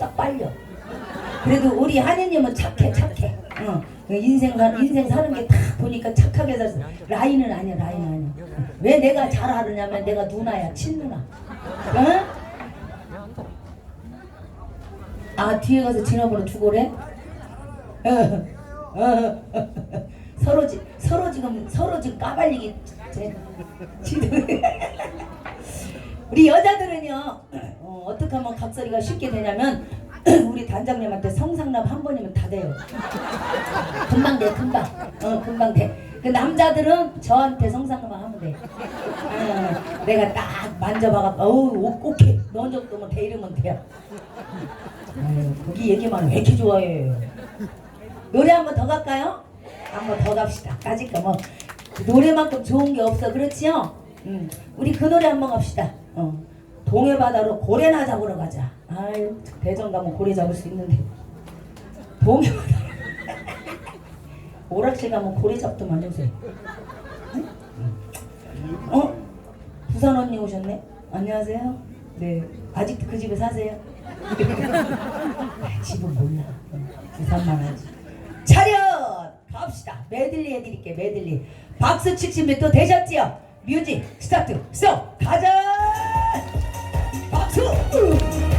딱 빨려. 그래도 우리 하느님은 착해 착해. 어, 그 인생 사- 인생 사는 게 다 보니까 착하게 살서 라인은 아니야 라인 아니야. 왜 내가 잘 하느냐면 내가 누나야 친누나. 어? 아 뒤에 가서 지나보러 죽으래? 어, 어, 서로 지 서로 지금 서로 지금 까발리기 우리 여자들은요 어, 어떻게 하면 각설이가 쉽게 되냐면 우리 단장님한테 성상납 한 번이면 다 돼요. 금방 돼 금방 어 금방 돼. 그 남자들은 저한테 성상납만 하면 돼. 어, 내가 딱 만져봐가 어우 오- 오케이 넣은 적도 뭐돼 이러면 돼요. 거기 얘기만 왜 이렇게 좋아해? 노래 한 번 더 갈까요? 한 번 더 갑시다. 까짓 거 뭐 노래만큼 좋은 게 없어, 그렇지요? 음, 우리 그 노래 한 번 갑시다. 어. 동해 바다로 고래나 잡으러 가자. 아유, 대전 가면 고래 잡을 수 있는데. 동해 바다. 오락실 가면 고래 잡더만 요새. 응? 어? 부산 언니 오셨네? 안녕하세요. 네. 아직도 그 집에 사세요? 아, 집은 몰라. 부산만 하지. 차렷! 갑시다. 메들리 해드릴게, 메들리. 박수 칠 준비 또 되셨지요? 뮤직 스타트, 쏙! 가자! そう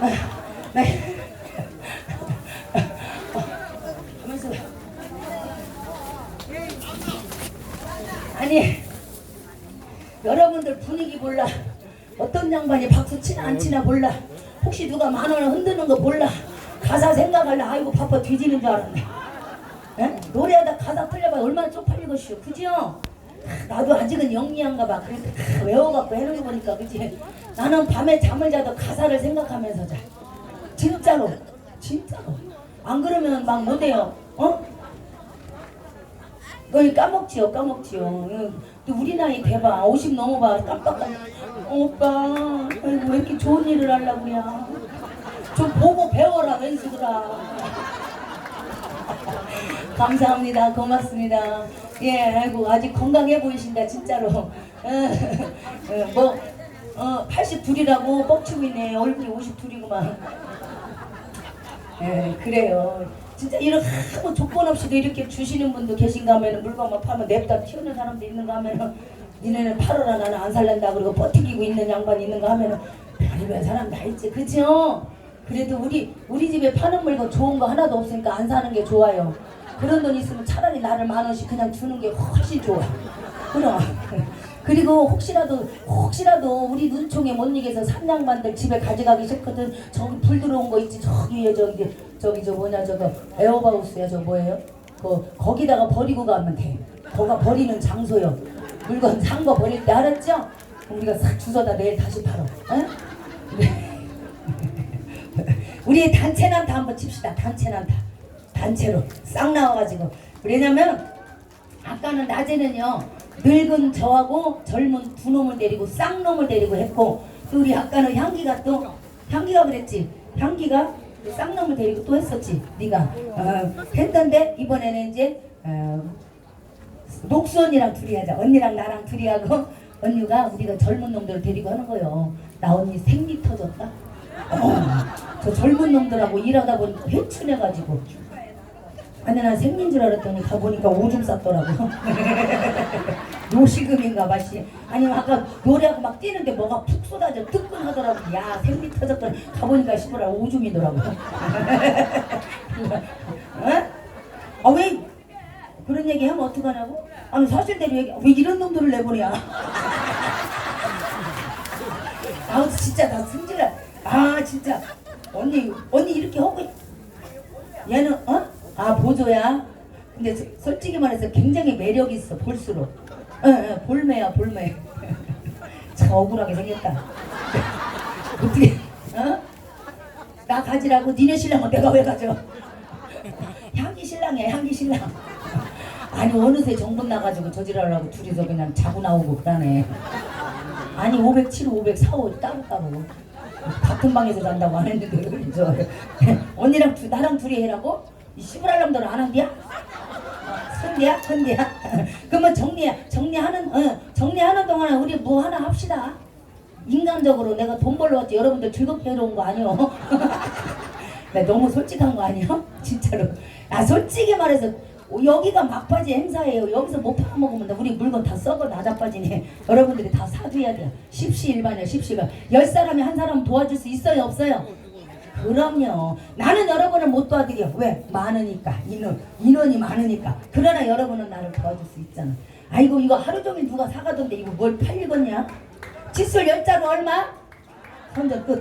아, 나 어, 가만있어 봐. 아니 여러분들 분위기 몰라. 어떤 양반이 박수 치나 안 치나 몰라. 혹시 누가 만 원을 흔드는 거 몰라. 가사 생각할라 아이고 바빠 뒤지는 줄 알았네. 에? 노래하다 가사 틀려봐. 얼마나 쪽팔리겠슈. 그지요? 나도 아직은 영리한가 봐. 그래서 다 외워갖고 해놓은 거 보니까 그지 나는 밤에 잠을 자도 가사를 생각하면서 자. 진짜로. 진짜로. 안 그러면 막 못해요? 어? 거의 까먹지요 까먹지요. 우리 나이 대봐 50 넘어봐. 깜빡깜. 오빠 아이고 왜 이렇게 좋은 일을 하려고 그래? 좀 보고 배워라 왼수들아. 감사합니다. 고맙습니다 예 아이고 아직 건강해 보이신다 진짜로 어, 어, 뭐 어, 82이라고 뻑치고 있네 얼굴이 52이구만 예, 그래요. 진짜 이렇게 아무 조건 없이도 이렇게 주시는 분도 계신가 하면 물건만 파면 냅다 튀우는 사람도 있는가 하면은 니네는 팔아라 나는 안 살란다 그러고 버티기고 있는 양반 있는가 하면은 별별 사람 다 있지 그죠? 그래도 우리 우리 집에 파는 물건 좋은 거 하나도 없으니까 안 사는 게 좋아요. 그런 돈 있으면 차라리 나를 만 원씩 그냥 주는 게 훨씬 좋아. 그럼. 그리고 혹시라도 혹시라도 우리 눈총에 못 이겨서 산양반들 집에 가져가기 싫거든 저기 불 들어온 거 있지 저기 저기 저기 저 뭐냐 저거 에어바우스야 저 뭐예요? 그 거기다가 버리고 가면 돼. 거가 버리는 장소요. 물건 산 거 버릴 때 알았죠? 우리가 싹 주워다 내일 다시. 응? 우리 단체 난타 한번 칩시다. 단체 난타. 단체로 싹 나와가지고. 왜냐면 아까는 낮에는요 늙은 저하고 젊은 두 놈을 데리고 쌍 놈을 데리고 했고 또 우리 아까는 향기가 또 향기가 그랬지. 향기가 그 쌍놈을 데리고 또 했었지 네가. 어, 했던데 이번에는 이제 어, 녹수 언니랑 둘이 하자. 언니랑 나랑 둘이 하고 언니가 우리가 젊은 놈들을 데리고 하는 거요. 나 언니 생리 터졌다. 어, 저 젊은 놈들하고 일하다 보니까 회춘해가지고 아니 난 생긴 줄 알았더니 가보니까 오줌 쌌더라고. 노시금인가 맛이 아니 아까 노래하고 막 뛰는데 뭐가 푹 쏟아져 뜨끈하더라고. 야 생리 터졌더니 가보니까 시부라 오줌이더라고. 어? 아왜 그런 얘기 하면 어떡하냐고? 아니 사실대로 얘기 왜 이런 놈들을 내보내야 아우 진짜 나 승질나. 아 진짜. 언니 언니 이렇게 하고 얘는 어? 아 보조야. 근데 저- 솔직히 말해서 굉장히 매력 있어 볼수록. 응, 응, 볼매야 볼매. 참 억울하게 생겼다. 어떻게? 어? 나 가지라고 니네 신랑은 내가 왜 가져? 향기 신랑이야 향기 신랑. 아니 어느새 정분 나가지고 저지랄라고 둘이서 그냥 자고 나오고 그러네. 아니 507, 504, 5 따로따로. 같은 방에서 잔다고 안 했는데 저 언니랑 두, 나랑 둘이 해라고? 이 시부랄람들은 안 한디야? 선디야? 선디야? 그러면 정리 정리하는 어, 정리하는 동안에 우리 뭐 하나 합시다. 인간적으로 내가 돈 벌러 왔지 여러분들 즐겁게 해놓은 거 아니요? 나 너무 솔직한 거 아니요? 진짜로. 아 솔직히 말해서 여기가 막바지 행사예요. 여기서 못 팔아먹으면 우리 물건 다 썩어 나자빠지네. 여러분들이 다 사줘야 돼요. 십시일반이야 십시일반. 열 사람이 한 사람 도와줄 수 있어요 없어요? 그럼요. 나는 여러분을 못 도와드려. 왜? 많으니까. 인원. 인원이 많으니까. 그러나 여러분은 나를 도와줄 수 있잖아. 아이고 이거 하루 종일 누가 사가던데 이거 뭘 팔리겠냐? 칫솔 열 자루 얼마? 선전 끝.